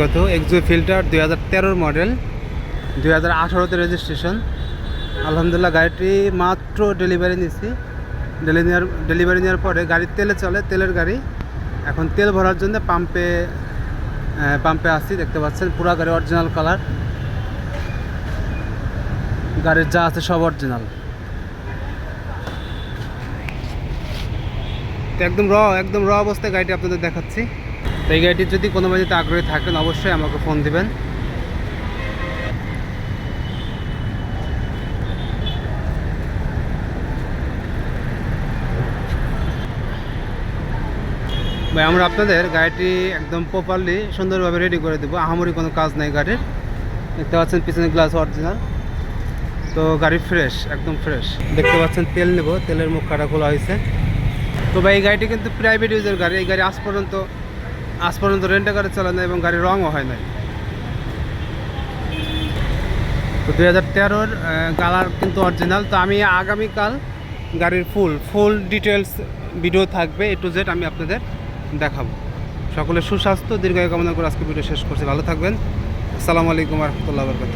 কত Exo filter দুই হাজার তেরোর মডেল দুই হাজার আঠারোতে রেজিস্ট্রেশন আলহামদুলিল্লাহ, গাড়িটি মাত্র ডেলিভারি নিচ্ছি ডেলি নেওয়ার ডেলিভারি নেওয়ার পরে গাড়ি তেলে চলে, তেলের গাড়ি। এখন তেল ভরার জন্য পাম্পে পাম্পে আসছি দেখতে পাচ্ছেন, পুরা গাড়ি অরিজিনাল কালার গাড়ির যা আছে সব অরিজিনাল একদম র একদম র অবস্থায় গাড়িটি আপনাদের দেখাচ্ছি। তো এই গাড়িটি যদি কোনো বাড়িতে আগ্রহী থাকেন, অবশ্যই আমাকে ফোন দিবেন। ভাই, আমরা আপনাদের গাড়িটি একদম প্রপারলি সুন্দরভাবে রেডি করে দেবো। আহামরি কোনো কাজ নাই গাড়ির। দেখতে পাচ্ছেন পিছনে গ্লাস অরিজিনাল তো গাড়ি ফ্রেশ একদম ফ্রেশ দেখতে পাচ্ছেন, তেল নেব। তেলের মুখ কাটা খোলা হয়েছে। তো ভাই, এই গাড়িটি কিন্তু প্রাইভেট ইউজের গাড়ি। এই গাড়ি আজ পর্যন্ত আজ পর্যন্ত রেন্টে গাড়ি চালানো এবং গাড়ির রঙও হয় নাই। তো দুই হাজার তেরোর কালার কিন্তু অরিজিনাল তো আমি আগামীকাল গাড়ির ফুল ফুল ডিটেলস ভিডিও থাকবে এ টু জেড আমি আপনাদের দেখাবো। সকলের সুস্বাস্থ্য, দীর্ঘায়ু কামনা করে আজকে ভিডিও শেষ করছি। ভালো থাকবেন। আসসালামু আলাইকুম রহমতুল্লাহ বরকাত